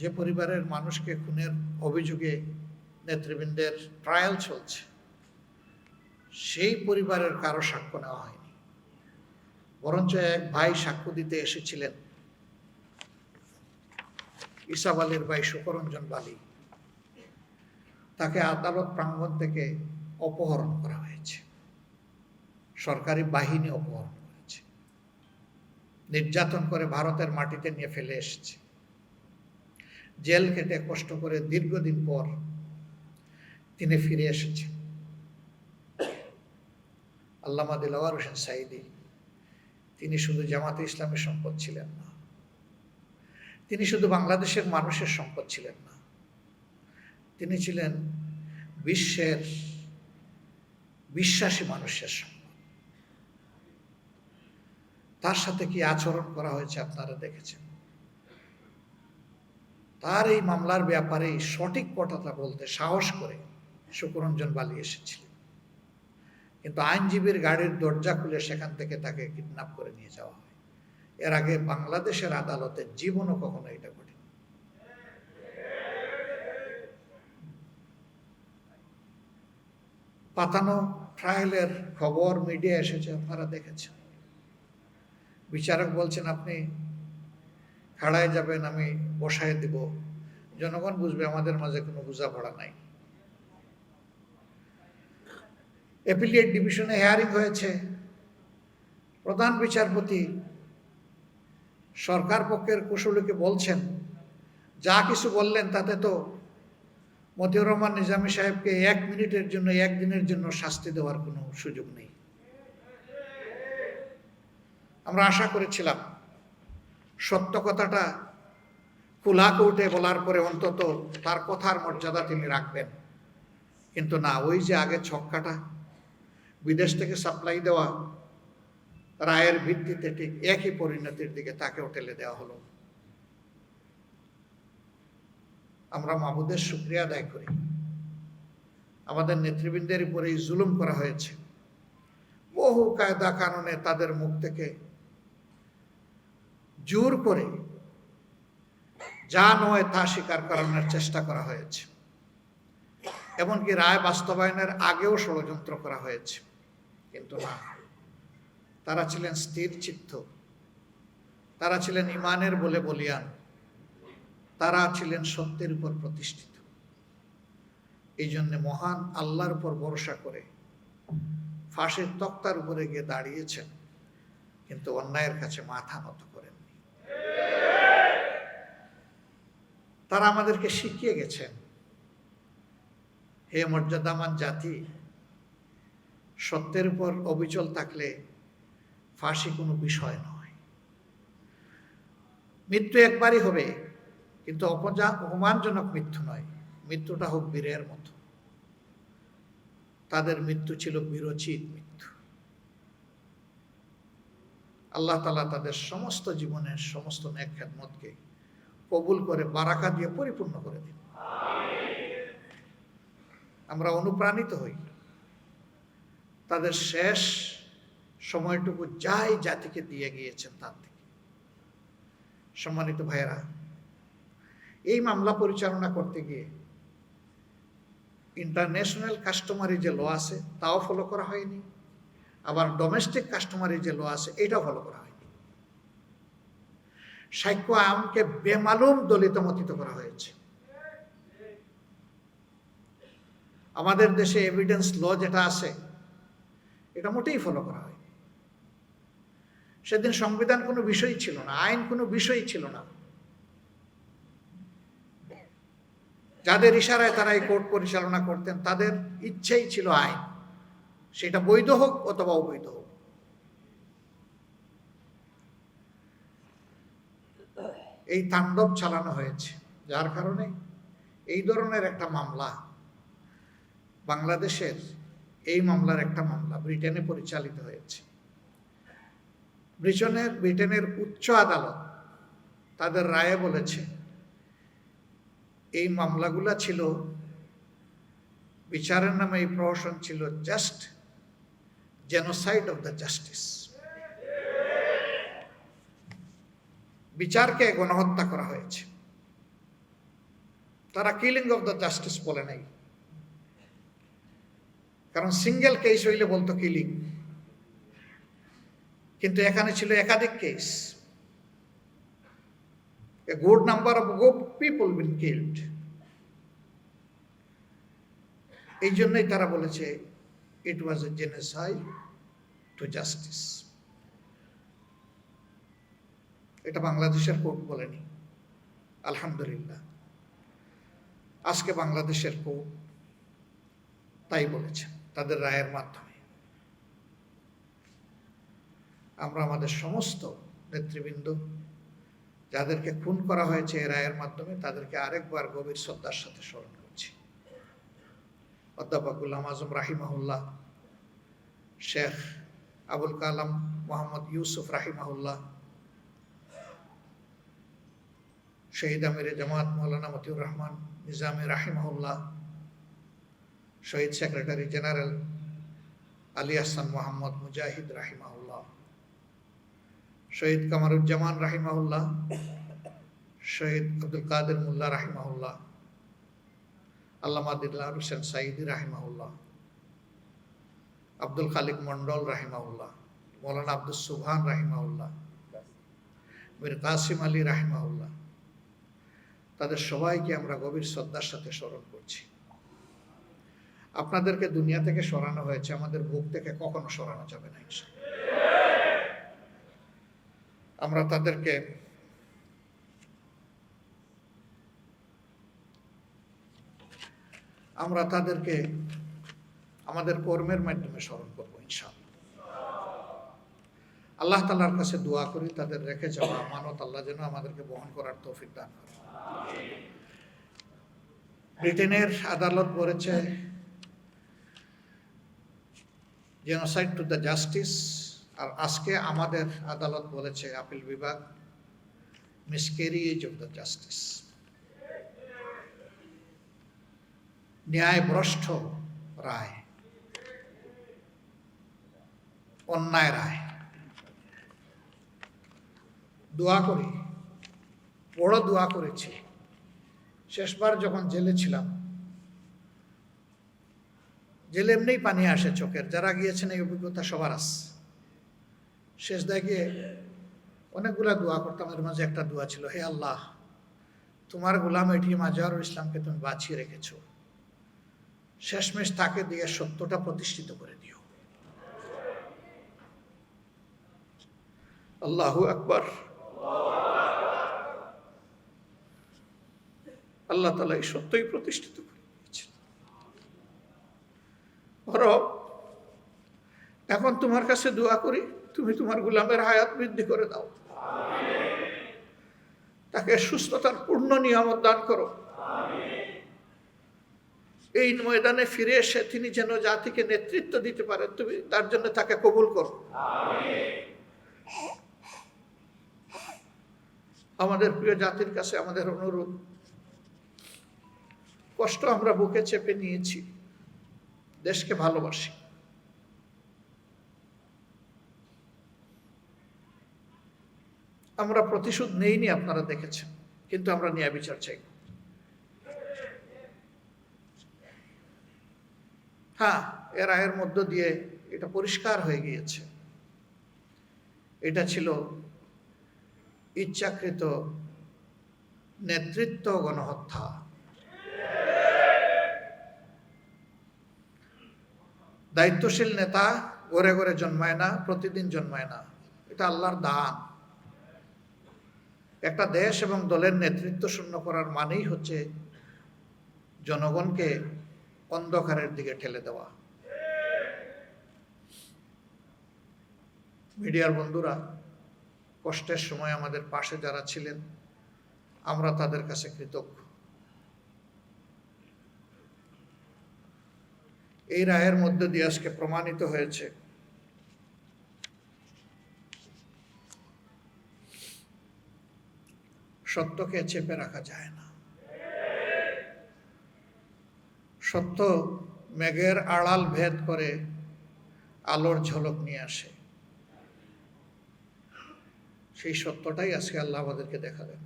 যে পরিবারের মানুষকে খুনের অভিযোগে নেতৃবৃন্দের ট্রায়াল চলছে, সেই পরিবারের কারও সাক্ষ্য নেওয়া হয়নি। বরঞ্চ এক ভাই সাক্ষ্য দিতে এসেছিলেন। ইসাব আলীর ভাই সুকরঞ্জন বালি। তাকে আদালত প্রাঙ্গণ থেকে অপহরণ করা হয়েছে। সরকারি বাহিনী অপহরণ করেছে। নির্যাতন করে ভারতের মাটিতে নিয়ে ফেলে এসেছে। জেল কেটে কষ্ট করে দীর্ঘদিন পর তিনি ফিরে এসেছেন। আল্লামা দিলাওয়ার হোসেন সাইদি তিনি শুধু জামাতে ইসলামের সম্পদ ছিলেন না, তিনি শুধু বাংলাদেশের মানুষের সম্পদ ছিলেন না, তিনি ছিলেন বিশ্বের বিশ্বাসী মানুষের সম্পদ। তার সাথে কি আচরণ করা হয়েছে আপনারা দেখেছেন? তার এই মামলার ব্যাপারে সঠিক কথাটা বলতে সাহস করে শুকরঞ্জন বালি এসেছিলেন কিন্তু আইনজীবীর গাড়ির দরজা খুলে সেখান থেকে তাকে কিডন্যাপ করে নিয়ে যাওয়া হয়। এর আগে বাংলাদেশের আদালতে জীবনও কখনো এটা ঘটেনি। পাতানো ট্রায়ালের খবর মিডিয়া এসেছে, আপনারা দেখেছেন। বিচারক বলছেন, আপনি খাড়ায় যাবেন, আমি বসায় দিব। জনগণ বুঝবে আমাদের মাঝে কোনো বোঝাপড়া নাই। অ্যাপিলিয়েট ডিভিশনে হেয়ারিং হয়েছে। প্রধান বিচারপতি সরকার পক্ষের কুশলীকে বলছেন, যা কিছু বললেন তাতে তো মতিউর রহমান নিজামী সাহেবকে এক মিনিটের জন্য একদিনের জন্য শাস্তি দেওয়ার কোনো সুযোগ নেই। আমরা আশা করেছিলাম সত্য কথাটা খোলা কৌটে বলার পরে অন্তত তার কথার মর্যাদা তিনি রাখবেন। কিন্তু না, ওই যে আগে ছক্কাটা, বিদেশ থেকে সাপ্লাই দেওয়া, রায়ের ভিত্তিতে ঠিক একই পরিণতির দিকে তাকেও ঠেলে দেওয়া হলো। আমরা মাহবুদের শুক্রিয়া আদায় করি। আমাদের নেতৃবৃন্দের উপরে জুলুম করা হয়েছে। বহু কায়দা কানুনে তাদের মুখ থেকে জোর করে যা নয় তা স্বীকার করানোর চেষ্টা করা হয়েছে। এমনকি রায় বাস্তবায়নের আগেও ষড়যন্ত্র করা হয়েছে। কিন্তু না, তারা ছিলেন স্থির চিত্ত। তারা ছিলেন ইমানের বলে বলিয়ান। তারা ছিলেন সত্যের উপর প্রতিষ্ঠিত। এই জন্য মহান আল্লাহর উপর ভরসা করে ফাঁসের তক্তার উপরে গিয়ে দাঁড়িয়েছেন। কিন্তু অন্যায়ের কাছে মাথা নত। তারা আমাদেরকে শিখিয়ে গেছেন। হে মর্যাদামান জাতি, সত্যের উপর অবিচল থাকলে ফাঁসি কোনো বিষয় নয়। মৃত্যু একবারই হবে, কিন্তু অপজা, অপমানজনক মৃত্যু নয়, মৃত্যুটা হোক বীরের মতো। তাদের মৃত্যু ছিল বিরচিত মৃত্যু। আল্লাহ তালা তাদের সমস্ত জীবনের সমস্ত ন্যাক খেদমতকে কবুল করে, বারাকা দিয়ে পরিপূর্ণ করে দিন। আমরা অনুপ্রাণিত হই। তাদের শেষ সময়টুকু যাই জাতিকে দিয়ে গিয়েছেন তার থেকে। সম্মানিত ভাইয়েরা, এই মামলা পরিচালনা করতে গিয়ে ইন্টারন্যাশনাল কাস্টমারি যে ল আছে, তাও ফলো করা হয়নি। আবার ডোমেস্টিক কাস্টমারি যে ল আছে, এটাও ফলো করা হয়নি। সাক্ষ্য আমকে বেমালুম দলিত মতিত করা হয়েছে। আমাদের দেশে এভিডেন্স ল যেটা আছে, এটা মোটেই ফলো করা হয় সেদিন সংবিধান কোনো বিষয় ছিল না, আইন কোনো বিষয় ছিল না। যাদের ইশারায় তারা এই কোর্ট পরিচালনা করতেন, তাদের ইচ্ছেই ছিল আইন। সেটা বৈধ হোক অথবা অবৈধ হোক। এই তাণ্ডব চালানো হয়েছে। যার কারণে এই ধরনের একটা মামলা, বাংলাদেশের এই মামলার একটা মামলা ব্রিটেনে পরিচালিত হয়েছে। ব্রিটেনের ব্রিটেনের উচ্চ আদালত তাদের রায়ে বলেছে, এই মামলাগুলা ছিল, বিচারের নামে এই প্রহসন ছিল just genocide of the justice বিচারকে গণহত্যা করা হয়েছে। তারা কিলিং অফ দ্য জাস্টিস বলে নাই। কারণ সিঙ্গেল কেস হইলে বলতো কিলিং কিন্তু এখানে ছিল একাধিক case a good number of good people been killed এই জন্যই তারা বলেছে it was a genocide to justice এটা বাংলাদেশের কোর্ট বলেনি। আলহামদুলিল্লাহ। আজকে বাংলাদেশের কোর্ট তাই বলেছে, তাদের রায়ের মাধ্যমে। আমরা আমাদের সমস্ত নেতৃবৃন্দ, যাদেরকে খুন করা হয়েছে এই রায়ের মাধ্যমে, তাদেরকে আরেকবার গভীর শ্রদ্ধার সাথে স্মরণ করছি। অধ্যাপক গুলাম আজম রাহিমাহুল্লাহ, শেখ আবুল কালাম মোহাম্মদ ইউসুফ রাহিমাহুল্লাহ শহীদ আমিরে জামাত মৌলানা মতিউর রহমান, নিজামী রাহিমাহুল্লাহ, শহীদ সেক্রেটারি জেনারেল আলী হাসান মোহাম্মদ মুজাহিদ রাহিমাহুল্লাহ, শহীদ কামারুজ্জামান রাহিমাহুল্লাহ, শহীদ আব্দুল কাদের মোল্লা রাহিমাহুল্লাহ, আল্লামা দিল্লাহ হোসেন সাইদি রাহিমাহুল্লাহ, আব্দুল খালিক মন্ডল রাহিমাহুল্লাহ, মৌলানা আব্দুল সুবহান রাহিমাহুল্লাহ, মীর কাসিম আলী রাহিমাহুল্লাহ তাদের সবাইকে আমরা গভীর শ্রদ্ধার সাথে স্মরণ করছি। আপনাদেরকে দুনিয়া থেকে সরানো হয়েছে, আমাদের বুক থেকে কখনো সরানো যাবে না আমরা তাদেরকে আমরা তাদেরকে আমাদের কর্মের মাধ্যমে স্মরণ করব, ইনশাআল্লাহ। আল্লাহ তালার কাছে দোয়া করি, তাদের রেখে যাওয়া মানত আল্লাহ যেন আমাদেরকে বহন করার তৌফিক দান করে। ব্রিটেনের আদালত বলেছে জেনোসাইড টু দ্য জাস্টিস আর আজকে আমাদের আদালত বলেছে, আপিল বিভাগ মিসকেরিয়েজ অফ দ্য জাস্টিস ন্যায় ভ্রষ্ট রায়, অন্যায় রায়। দোয়া করি বড় দোয়া করেছি। শেষবার যখন জেলে ছিলাম, জেলে এমনিই পানি আসে চোখের। যারা গিয়েছেন এই অভিজ্ঞতা সবার আছে। শেষ দাগে অনেকগুলা দোয়া করতাম, এর মাঝে একটা দোয়া ছিল, হে আল্লাহ, তোমার গোলাম এটি মাজারুল ইসলামকে তুমি বাঁচিয়ে রেখেছো। শেষমেশ তাকে দিয়ে সত্যটা প্রতিষ্ঠিত করে দিও। আল্লাহু আকবার। আল্লাহ তালা এই সত্যই প্রতিষ্ঠিত করে এখন তোমার কাছে দোয়া করি, তুমি তোমার গোলামের হায়াত বৃদ্ধি করে দাও। তাকে সুস্থতার পূর্ণ নিয়ামত দান করো। এই ময়দানে ফিরে এসে তিনি যেন জাতিকে নেতৃত্ব দিতে পারেন, তুমি তার জন্য তাকে কবুল করো। আমাদের প্রিয় জাতির কাছে আমাদের অনুরোধ কষ্ট আমরা বুকে চেপে নিয়েছি। দেশকে ভালোবাসি। আমরা প্রতিশোধ নেইনি আপনারা দেখেছেন, কিন্তু আমরা ন্যায় বিচার চাই। হ্যাঁ এর আয়ের মধ্য দিয়ে এটা পরিষ্কার হয়ে গিয়েছে। এটা ছিল ইচ্ছাকৃত নেতৃত্ব গণহত্যা। দায়িত্বশীল নেতা ঘরে ঘরে জন্মায় না, প্রতিদিন জন্মায় না। এটা আল্লাহর দান। একটা দেশ এবং দলের নেতৃত্ব শূন্য করার মানেই হচ্ছে জনগণকে অন্ধকারের দিকে ঠেলে দেওয়া। মিডিয়ার বন্ধুরা, কষ্টের সময় আমাদের পাশে যারা ছিলেন, আমরা তাদের কাছে কৃতজ্ঞ। এই রায়ের মধ্যে দিয়ে আজকে প্রমাণিত হয়েছে। সত্যকে চেপে রাখা যায় না। সত্য মেঘের আড়াল ভেদ করে আলোর ঝলক নিয়ে আসে। সেই সত্যটাই আজকে আল্লাহ আমাদেরকে দেখাবেন।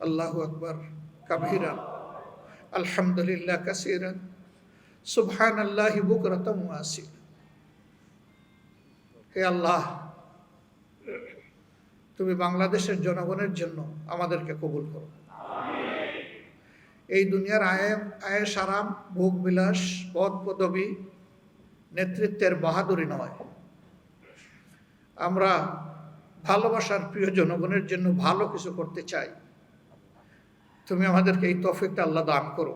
আল্লাহু আকবর কাবিরা আলহামদুলিল্লাহ কাসিরা সুবহান আল্লাহ বুকরতম আসিল হে আল্লাহ, তুমি বাংলাদেশের জনগণের জন্য আমাদেরকে কবুল করো। এই দুনিয়ার আয়ে আয়েস আরাম, ভোগ বিলাস পদ পদবী নেতৃত্বের বাহাদুরি নয়। আমরা ভালোবাসার প্রিয় জনগণের জন্য ভালো কিছু করতে চাই। তুমি আমাদেরকে এই তফিকটা আল্লাহ দান করো।